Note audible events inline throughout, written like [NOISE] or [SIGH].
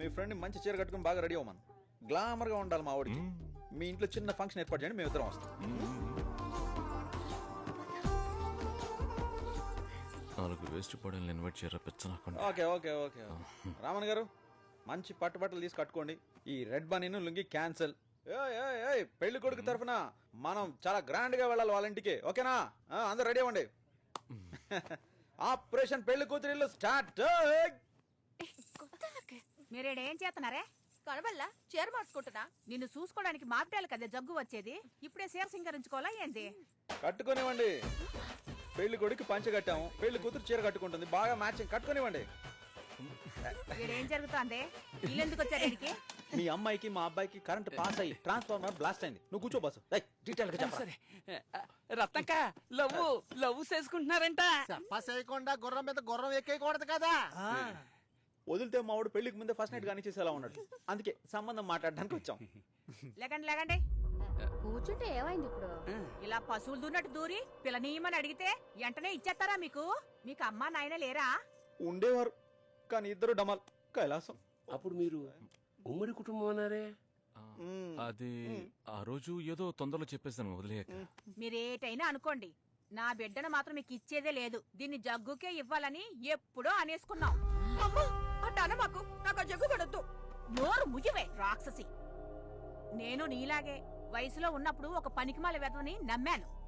మీ friend మంచి చీర కట్టుకుని బాగా రెడీ అవ్వమను. గ్లామర్గా ఉండాలి మా వాడికి మీ ఇంట్లో చిన్న ఫంక్షన్ ఏర్పాటు చేయండి మేము ఇద్దరం వస్తాం. నాలుగు వేస్ట్ పడని ఇన్వైట్ చేయరా ఓకే ఓకే ఓకే. [LAUGHS] రామన్ గారు మంచి పట్టు బట్టలు తీసి కట్టుకోండి. ఈ రెడ్ బనీను లుంగి క్యాన్సిల్ పెళ్ళి కొడుకు తరఫున మనం చాలా గ్రాండ్గా వెళ్ళాలి వాళ్ళ ఇంటికి. ఓకేనా? ఆ, అందరూ రెడీ అవ్వండి. [LAUGHS] ఆపరేషన్ పెళ్ళి కూతురిల్లు స్టార్ట్. మీరేడేం చేస్తున్నారే? కనబల్లా చీర మార్చుకుంటున్నా. నిన్ను చూసుకోవడానికి మాపిటాలు కదా జగ్గు వచ్చేది. ఇప్పుడే సీర సింగరించుకోవాలా ఏంది? కట్టుకునివ్వండి. పెళ్ళి కొడుకు పంచ కట్టాము. పెళ్ళి కూతురు చీర కట్టుకుంటుంది. బాగా మ్యాచింగ్. కట్టుకునివ్వండి. ఈడేం జరుగుతోంది? వీళ్ళెందుకు వచ్చారు మీ అమ్మాయికి మా అబ్బాయికి కరెంట్ పాస్ అయ్యి ట్రాన్స్ఫార్మర్ బ్లాస్ట్ అయింది. నువ్వు కూర్చో బాసు డీటెయిల్గా. సరే. రత్నక్క లవ్ లవ్ చేసుకుంటున్నారంట. చేయకుండా గుర్రం మీద గుర్రం ఎక్కేయకూడదు కదా. వదిలితే మా వాడు పెళ్ళికి ముందే ఫస్ట్ నైట్ కానీ చేసేలా ఉన్నాడు. అందుకే సంబంధం మాట్లాడడానికి వచ్చాం. లేకండి లేకండి. కూర్చుంటే ఏమైంది ఇప్పుడు? ఇలా పశువులు దూరినట్టు దూరి పిల్లనీయమని అడిగితే వెంటనే ఇచ్చేస్తారా మీకు? మీకు అమ్మా నాయన లేరా? ఉండేవారు కానీ ఇద్దరు డమల్ కైలాసం. అప్పుడు మీరు ఉమ్మడి కుటుంబం అన్నారే? అది ఆ రోజు ఏదో తొందరలో చెప్పేసాను వదిలేయక. మీరేటైనా అనుకోండి నా బిడ్డను మాత్రం మీకు ఇచ్చేదే లేదు. దీన్ని జగ్గుకే ఇవ్వాలని ఎప్పుడో అనేసుకున్నాం. అమ్మో నాకు ఆ నోరు ముయ్యవే రాక్షసి. నేను నీలాగే వయసులో ఉన్నప్పుడు ఒక పనికిమాల వెధవని నమ్మాను.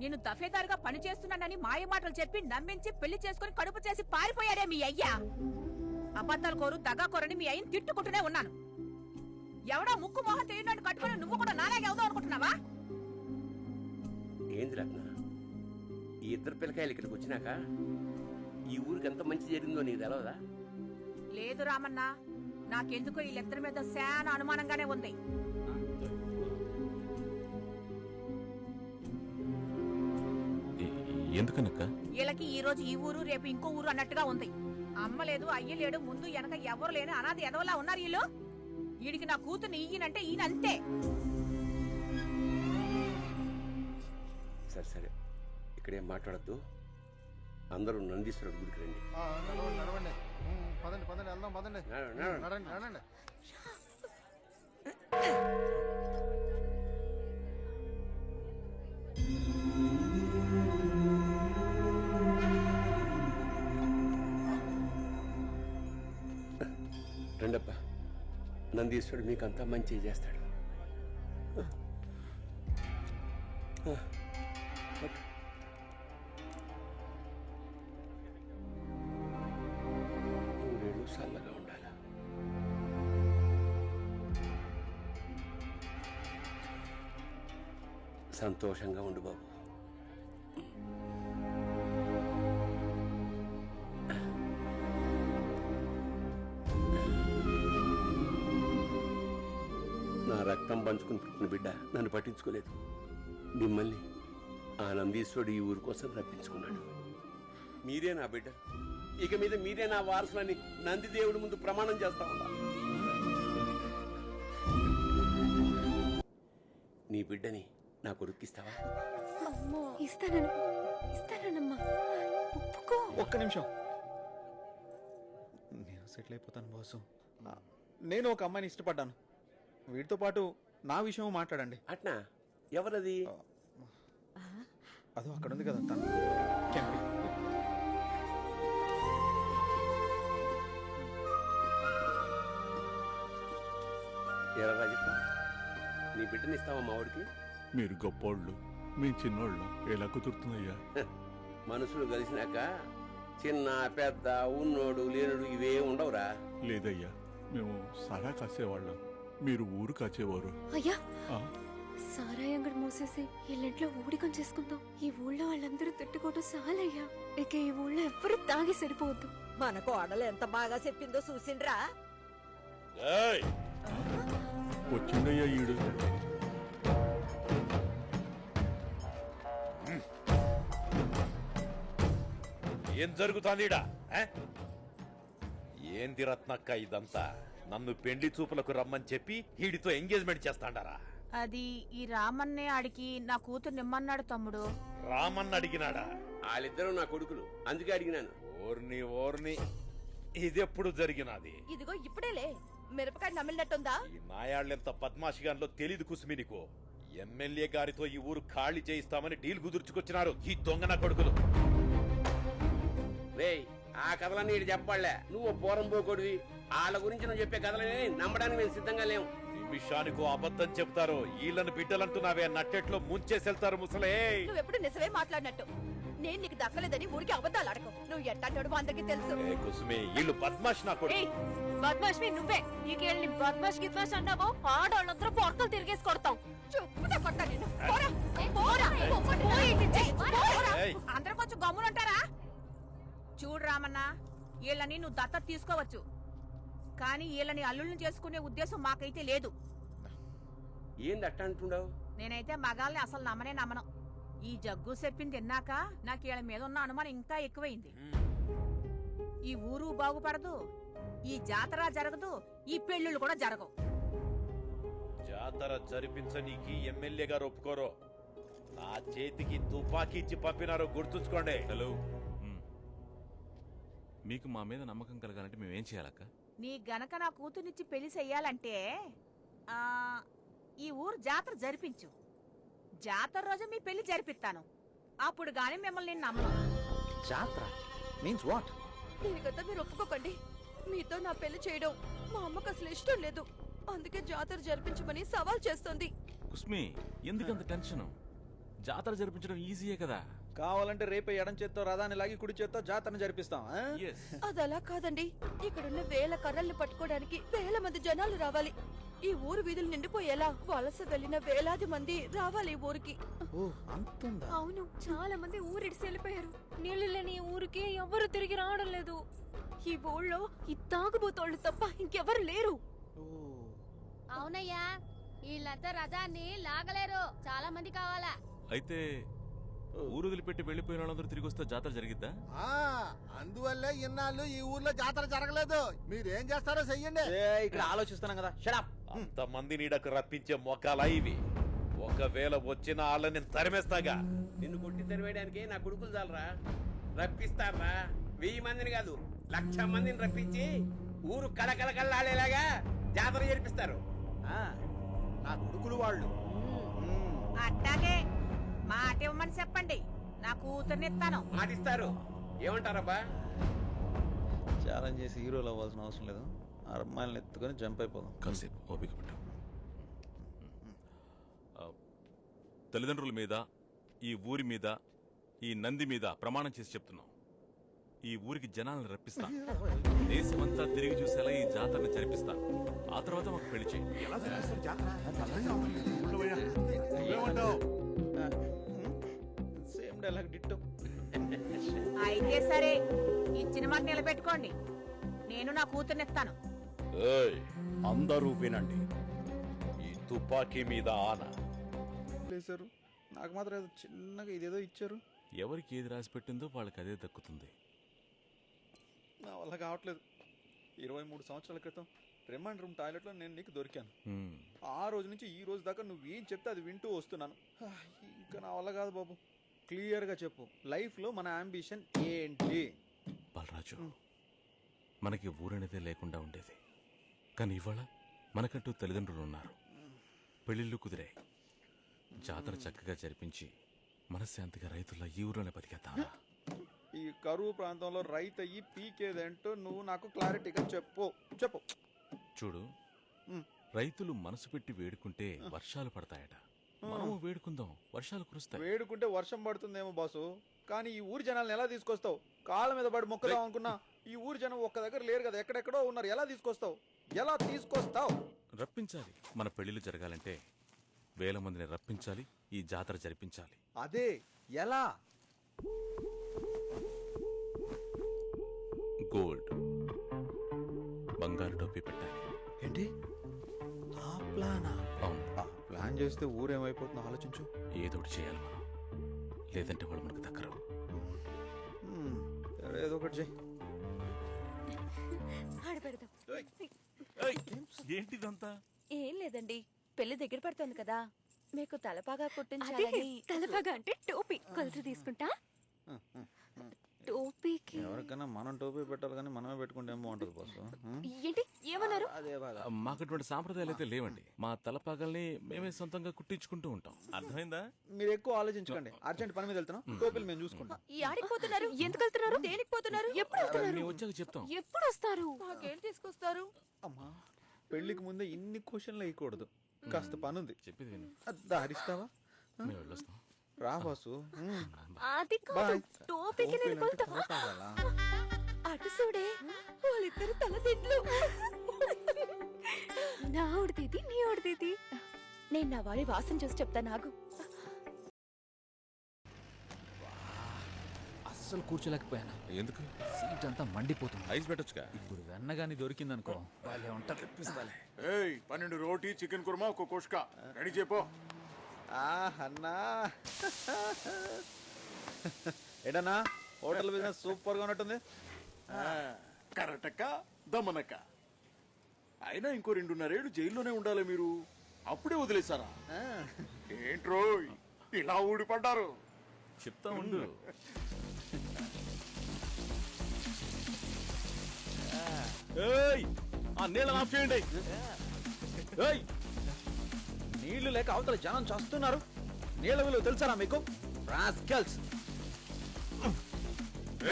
నేను దఫేదారుగా పని చేస్తున్నానని మాయమాటలు చెప్పి నమ్మించి పెళ్ళి చేసుకుని కడుపు చేసి పారిపోయాడే మీ అయ్యా. అబద్ధాలు కోరు దగా కోరని మీ అయ్యని తిట్టుకుంటూనే ఉన్నాను. ఎవడో ముక్కు మొహం తెలియనట్టు కట్టుకుని నువ్వు కూడా నాలాగే అవుదాం అనుకుంటున్నావా? ఏంది రత్న? ఈ ఇద్దరు పిల్లకాయలు ఇక్కడికి వచ్చినాక ఈ ఊరికి ఎంత మంచి జరిగిందో నీకు తెలవదా? లేదు రామన్న నాకెందుకో ఈ లెత్తర మీద శాన అనుమానంగానే ఉంది. ఎందుకనక్క? వీళ్ళకి ఈ రోజు ఈ ఊరు రేపు ఇంకో ఊరు అన్నట్టుగా ఉంది. అమ్మ లేదు అయ్య లేడు ముందు వెనక ఎవరు లేని అనాథ ఎదవలా ఉన్నారు వీళ్ళు? వీడికి నా కూతుర్ని ఈయనంటే ఈయన అంతే. సరే సరే. ఇక్కడేం మాట్లాడద్దు? అందరూ నందీశ్వరుడు గుడికి రండి. నడవండి పదండి పదండి వెళ్దాం పదండి. నడవండి, నడవండి. నడండి నడండి. రండప్ప నందీశ్వరుడు మీకంతా మంచి చేస్తాడు. సంతోషంగా ఉండు బాబు. నా రక్తం పంచుకుని పుట్టిన బిడ్డ నన్ను పట్టించుకోలేదు. మిమ్మల్ని ఆ నందీశ్వరుడు ఈ ఊరి కోసం రప్పించుకున్నాడు. మీరే నా బిడ్డ. ఇక మీద మీరే నా వారసులని నంది దేవుడి ముందు ప్రమాణం చేస్తా ఉన్నా. నీ బిడ్డని నా కొడుక్కిస్తావా ఇస్తానను ఇస్తానమ్మా ఒప్పుకో. ఒక్క నిమిషం. నేను సెటిల్ అయిపోతాను బాసు. నేను ఒక అమ్మాయిని ఇష్టపడ్డాను. వీటితో పాటు నా విషయం మాట్లాడండి. అట్నా? ఎవరది? అదో అక్కడ ఉంది కదా తను. కెంపి ఎరా రాజప్ప నీ బిడ్డని ఇస్తావా మా వాడికి? మీరు గొప్పోళ్ళు. మీ చిన్నోళ్ళు. ఎలా కుదురుతుందయ్యా? మనుషులు కలిసినాక చిన్న పెద్ద ఉన్నోడు లేనుడు ఇవే ఉండవురా. లేదయ్యా. మేము సారా కాసేవాళ్ళం. మీరు ఊరు కాచేవారు. అయ్యా! ఆ, సారాయి అంగడి మూసేసి ఇల్లింట్లో ఊడికం చేసుకుందాం. ఈ ఊళ్ళో వాళ్ళందరూ తిట్టుకోవడం చాలయ్యా. ఇక ఈ ఊళ్ళో ఎవ్వరూ తాగి సరిపోవద్దు. మన కోడలు ఎంత బాగా చెప్పిందో చూసిండ్రా. వచ్చిందయ్యా ఈడు. ఏం జరుగుతోందిడా? ఏంది రత్నక్క ఇదంతా? నన్ను పెండ్లి చూపులకు రమ్మని చెప్పి వీడితో ఎంగేజ్మెంట్ చేస్తాండారా? అది ఈ రామన్నే ఆడికి నా కూతురు నిమ్మన్నాడు తమ్ముడు. రామన్న అడిగినాడా? వాళ్ళిద్దరూ నా కొడుకులు. అందుకే అడిగినాను. ఓర్ని ఓర్ని. ఇదెప్పుడు జరిగినది? ఇదిగో ఇప్పుడేలే. మిరపకాయ నమిలినట్టుందా? ఈ నాయాళ్ళెంత పద్మాషిగాన్లో తెలీదు కుసుమి నీకు. ఎమ్మెల్యే గారితో ఈ ఊరు ఖాళీ చేయిస్తామని డీల్ కుదుర్చుకొచ్చినారు ఈ దొంగన కొడుకులు. కథలన్నీ ఇటు చెప్పాలే నువ్వు పూరం పోకూడవి వాళ్ళ గురించి నువ్వు చెప్పే కథలని నమ్మడానికి మేము సిద్ధంగా లేవు నిమిషానికో అబద్ధం చెప్తారు. వీళ్ళని బిడ్డలంటున్నావే నట్టెట్లో ముంచేసెళ్తారు ముసలే. నువ్వెప్పుడు నిజమే మాట్లాడినట్టు? నేను నీకు దక్కలేదని ఊరికి అబద్ధాలు అడగవు నువ్వు ఎట్టాడు అందరికీ తెలుసు. ఏ కుసుమి వీళ్ళు పద్మాషి నా కొడుకు. బద్మాష్మి నువ్వే. నీకేళ్ళని బద్మాష్ గిద్మాష్ అన్నావో ఆడవాళ్ళందరూ పొరకలు తిరిగేసి కొడతాం. చెప్పుదా కొట్ట నేను పోరా, పోరా, పోయి ఇటు చెయ్యి, పోరా. ఏయ్, అందరూ కొంచెం గమ్మునుంటారా? చూడు రామన్న వీళ్ళని నువ్వు దత్తత తీసుకోవచ్చు. కానీ వీళ్ళని అల్లుళ్ళని చేసుకునే ఉద్దేశం మాకైతే లేదు. ఏంది అట్ట అంటుండవు? నేనైతే మగాల్ని అసలు నమ్మనే నమ్మను. ఈ జగ్గు చెప్పింది తిన్నాక నాకు వీళ్ళ మీద ఉన్న అనుమానం ఇంకా ఎక్కువైంది. ఈ ఊరు బాగుపడదు ఈ జాతర జరగదు ఈ పెళ్ళిళ్ళు కూడా జరగవు. జాతర జరిపించనీకి ఎమ్మెల్యే గారు ఒప్పుకోరు. నా చేతికి తుపాకీ ఇచ్చి పంపినారు గుర్తుంచుకోండి. హలో. మీకు మా మీద నమ్మకం కలగాలంటే మేము ఏం చేయాలక్క? నీ గనక నా కూతుర్నిచ్చి పెళ్ళి చెయ్యాలంటే ఆ ఈ ఊరు జాతర జరిపించు. జాతర రోజు మీ పెళ్ళి జరిపిస్తాను. అప్పుడు గాని మిమ్మల్ని నేను నమ్మను. జాత్ర? మీన్స్ వాట్ దీనికంతా మీరు ఒప్పుకోకండి. మీతో నా పెళ్ళి చేయడం మా అమ్మకు అసలు ఇష్టం లేదు. అందుకే జాతర జరిపించమని సవాల్ చేస్తుంది. కుస్మి ఎందుకంత టెన్షన్? జాతర జరిపించడం ఈజీయే కదా. కావాలంటే రేపే ఎడం చేత్తో రథాన్ని లాగి కుడి చేత్తో జాతరను జరిపిస్తాం ఆ? ఎస్ అదలా కాదండి. ఇక్కడున్న వేల కర్రల్ని పట్టుకోవడానికి వేల మంది జనాలు రావాలి. ఈ ఊరు వీధులు నిండిపోయేలా వలస వెళ్ళిన వేలాది మంది రావాలి ఈ ఊరికి. ఓ అంతుందా? అవును చాలా మంది ఊరిడిసి వెళ్ళిపోయారు. నీళ్ళు లేని ఊరికి ఎవరు తిరిగి రావడం లేదు. ఈ ఊళ్ళో ఈ తాగుబోతోళ్ళు తప్ప ఇంకెవరు లేరు. ఓ. అవునయ్యా వీళ్ళంతా రథాన్ని లాగలేరు. చాలా మంది కావాలా? అయితే ఊరు వదిలిపెట్టి వెళ్ళిపోయిన వాళ్ళందరూ తిరిగి వస్తే జాతర జరిగిద్దా? ఆ, అందువల్లే ఇన్నాళ్ళు ఈ ఊర్లో జాతర జరగలేదు. మీరేం చేస్తారో చెయ్యండి. ఏ, ఇక్కడ ఆలోచిస్తున్నాం కదా. షడప్ అంతమంది నీడకు రప్పించే మొక్కలా ఇవి. ఒకవేళ వచ్చిన వాళ్ళని నేను తరిమేస్తాగా. నిన్ను కొట్టి తెరవేయడానికి నా కొడుకులు చాలరా. రప్పిస్తారా? వెయ్యి మందిని కాదు లక్ష మందిని రప్పించి ఊరు కళకళకళలాడేలాగా జాతర జరిపిస్తారు. నా కొడుకులు వాళ్ళు. అట్టాగే. మాట ఇవ్వమని చెప్పండి. నా కూతుర్నిస్తాను మాటిస్తారు. ఏమంటారబ్బా? ఛాలెంజ్ చేసి హీరోలు అవ్వాల్సిన అవసరం లేదు. ఆ అమ్మాయిలను ఎత్తుకొని జంప్ అయిపోదాం. కాసేపు ఓపిక పట్టు. ఆ, తల్లిదండ్రుల మీద ఈ ఊరి మీద ఈ నంది మీద ప్రమాణం చేసి చెప్తున్నాం. ఈ ఊరికి జనాలను రప్పిస్తా. దేశమంతా తిరిగి చూసేలా ఈ జాతరని జరిపిస్తా. ఆ తర్వాత మాకు పెళ్ళి చేయండి. ఎలా జరిపిస్తారు జాతర. ఉండవయ్యా. డైలాగ్ డిట్టో అయితే సరే ఇచ్చిన మాట నిలబెట్టుకోండి. నేను నా కూతుర్నిస్తాను ఏయ్, అందరూ వినండి. ఈ తుపాకీ మీద ఆన. వేశారు నాకు మాత్రం ఏదో చిన్నగా ఇదేదో ఇచ్చారు. ఎవరికి ఏది రాసి పెట్టిందో వాళ్ళకి అదే దక్కుతుంది. నా వల్ల కావట్లేదు. ఇరవై మూడు సంవత్సరాల క్రితం రిమాండ్ రూమ్ టాయిలెట్లో నేను నీకు దొరికాను. ఆ రోజు నుంచి ఈ రోజు దాకా నువ్వు ఏం చెప్తే అది వింటూ వస్తున్నాను. హా, ఇంకా నా వల్ల కాదు బాబు. క్లియర్గా చెప్పు. లైఫ్లో మన అంబిషన్ ఏంటి? బాలరాజు మనకి ఊరనేదే లేకుండా ఉండేది. కానీ ఇవాళ మనకంటూ తల్లిదండ్రులు ఉన్నారు. పెళ్ళిళ్ళు కుదిరే జాతర చక్కగా జరిపించి మనశ్శాంతిగా రైతుల్లో ఈ ఊరిలోనే బతికేద్దామా ఈ కరువు ప్రాంతంలో రైతు అయ్యి పీకేదేంటో నువ్వు నాకు క్లారిటీగా చెప్పు. చెప్పు. చూడు. రైతులు మనసు పెట్టి వేడుకుంటే వర్షాలు పడతాయట. మనము వేడుకుందాం. వర్షాలు కురుస్తాయి. వేడుకుంటే వర్షం పడుతుందేమో బాసు. కానీ ఈ ఊరి జనాలను ఎలా తీసుకొస్తావు? కాళ్ళ మీద పడి మొక్కదాం అనుకున్నా ఈ ఊరి జనం ఒక్క దగ్గర లేరు కదా. ఎక్కడెక్కడో ఉన్నారు. ఎలా తీసుకొస్తావు? ఎలా తీసుకొస్తావు? రప్పించాలి. మన పెళ్ళిళ్ళు జరగాలంటే వేల మందిని రప్పించాలి ఈ జాతర జరిపించాలి. అదే. ఎలా? గోల్డ్. బంగారు టోపీ పెట్టాలి. ఏంటి? ఆ ప్లానా? ప్లాన్ చేస్తే ఊరేమైపోతుందో ఆలోచించు. ఏదో ఒకటి చేయాలి మనం. లేదంటే వాళ్ళు మనకు దగ్గర ఏదో ఒకటి ఏంటిదంతా? ఏం లేదండి. పెళ్ళి దగ్గర పడుతుంది కదా. మీకు తలపాగా అదే కుట్టించాలని తలపాగా అంటే టోపీ. కొలత తీసుకుంటా? టోపీకి? ఎవరికైనా మనం టోపీ పెట్టాలి కానీ మనమే పెట్టుకుంటే ఏం బాగుంటుంది బాసు? ఏంటి? ఏమన్నారు? మాకు అటువంటి సాంప్రదాయాలు అయితే లేవండి. మా తలపాగల్ని మేమే సొంతంగా కుట్టించుకుంటూ ఉంటాం. అర్థమైందా? మీరు ఎక్కువ ఆలోచించకండి. అర్జెంట్ పని మీద వెళ్తున్నాం. టోపీలు మేము చూసుకుంటాం. యాడికి పోతున్నారు? ఎందుకు వెళ్తున్నారు? దేనికి పోతున్నారు? ఎప్పుడు వెళ్తున్నారు మేము వచ్చాక చెప్తాం. ఎప్పుడు వస్తారు? నాకేం తీసుకొస్తారు? అమ్మా పెళ్ళికి ముందే ఇన్ని క్వశ్చన్లు వేయకూడదు. కాస్త పని ఉంది చెప్పేది విను. దారిస్తావా? మేము వెళ్ళొస్తాం. రా బాసు. ఉం. అది కాదు. బాయ్. టోపీకి నేను అంటే చూడే. వాళ్ళిద్దరు తలదిండ్లు. నా ఉడితేది నీ ఉడితేది నేను నా వారి వాసన చూసి చెప్తా నాకు అస్సలు కూర్చోలేకపోయాను? ఎందుకు? సీట్ అంతా మండిపోతుంది. ఐస్ పెట్టొచ్చుగా? ఇప్పుడు వెన్నగాని దొరికిందనుకో వాళ్ళే ఉంటా తెప్పిస్తాలే. ఏయ్ పన్నెండు రోటీ చికెన్ కుర్మా ఒక కుష్క. రెడీ చెప్పు ఆ అన్నా. ఏడన్నా హోటల్ బిజినెస్ సూపర్గా ఉన్నట్టుంది. కరటక్క దమనక్క అయినా ఇంకో రెండున్నరేళ్ళు జైల్లోనే ఉండాలి మీరు. అప్పుడే వదిలేశారా? ఏంట్రో ఇలా ఊడిపడ్డారు. చెప్తా ఉండు. ఏయ్! ఆ నీళ్ళని ఆఫ్ చేయండి. ఏయ్! నీళ్ళు లేక అవతల జనం చస్తున్నారు. నీళ్ళ విలువ తెలుసారా మీకు? రాస్కెల్స్.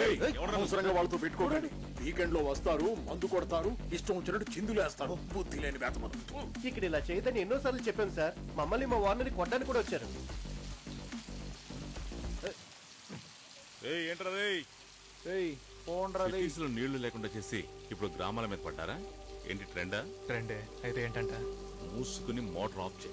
ఏయ్, అనవసరంగా వాళ్ళతో పెట్టుకోకండి. వీకెండ్లో వస్తారు మందు కొడతారు ఇష్టం వచ్చినట్టు చిందులేస్తారు బుద్ధి లేని వేతమను ఇక్కడ ఇలా చేయదని ఎన్నోసార్లు చెప్పాను సార్. మమ్మల్ని మా వార్నని కొట్టడానికి కూడా వచ్చారు. లో నీళ్ళు లేకుండా చేసి ఇప్పుడు గ్రామాల మీద పడ్డారా? ఏంటి ట్రెండా? ట్రెండే. అయితే ఏంటంట? మూసుకుని మోటార్ ఆఫ్ చేయి.